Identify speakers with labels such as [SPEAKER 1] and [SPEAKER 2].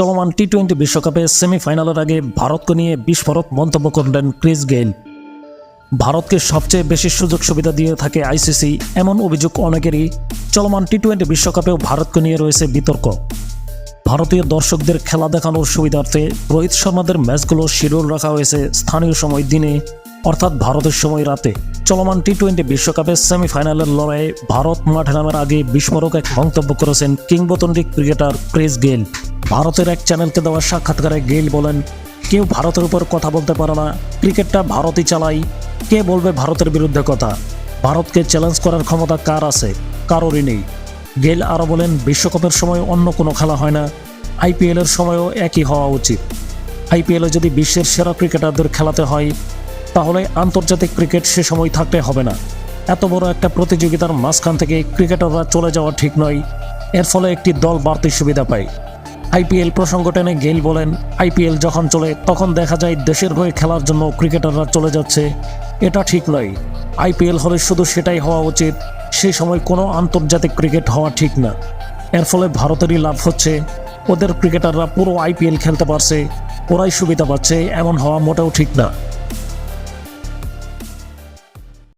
[SPEAKER 1] চলমান T twenty বিশ্বকাপে সেমিফাইনালের আগে ভারতকে নিয়ে বিস্ফোরক মন্তব্য করলেন ক্রিস গেইল। ভারতকে সবচেয়ে বেশি সুযোগ সুবিধা দিয়ে থাকে আইসিসি, এমন অভিযোগ অনেকেরই। চলমান টি টোয়েন্টি বিশ্বকাপেও ভারতকে নিয়ে রয়েছে বিতর্ক। ভারতীয় দর্শকদের খেলা দেখানোর সুবিধার্থে রোহিত শর্মাদের ম্যাচগুলো শিডিউল রাখা হয়েছে স্থানীয় সময় দিনে, অর্থাৎ ভারতের সময় রাতে। চলমান টি টোয়েন্টি বিশ্বকাপের সেমিফাইনালের লড়াইয়ে ভারত মাঠে নামার আগে বিস্ফোরক এক মন্তব্য করেছেন কিংবদন্তি ক্রিকেটার ক্রিস গেইল। ভারতের এক চ্যানেলকে দেওয়া সাক্ষাৎকারে গেইল বলেন, কেউ ভারতের উপর কথা বলতে পারে না। ক্রিকেটটা ভারতই চালাই কে বলবে ভারতের বিরুদ্ধে কথা? ভারতকে চ্যালেঞ্জ করার ক্ষমতা কার আছে? কারোরই নেই। গেল আরও বলেন, বিশ্বকাপের সময় অন্য কোনো খেলা হয় না। আইপিএলের সময়ও একই হওয়া উচিত। আইপিএলে যদি বিশ্বের সেরা ক্রিকেটারদের খেলাতে হয়, তাহলে আন্তর্জাতিক ক্রিকেট সে সময় থাকতে হবে না। এত বড় একটা প্রতিযোগিতার মাঝখান থেকে ক্রিকেটাররা চলে যাওয়া ঠিক নয়। এর ফলে একটি দল বাড়তি সুবিধা পায়। আইপিএল প্রসঙ্গ টেনে গেইল বলেন, আইপিএল যখন চলে, তখন দেখা যায় দেশের হয়ে খেলার জন্য ক্রিকেটাররা চলে যাচ্ছে। এটা ঠিক নয়। আইপিএল হলে শুধু সেটাই হওয়া উচিত। সেই সময় কোনো আন্তর্জাতিক ক্রিকেট হওয়া ঠিক না। এর ফলে ভারতেরই লাভ হচ্ছে। ওদের ক্রিকেটাররা পুরো আইপিএল খেলতে পারছে। ওরাই সুবিধা পাচ্ছে। এমন হওয়া মোটেও ঠিক না।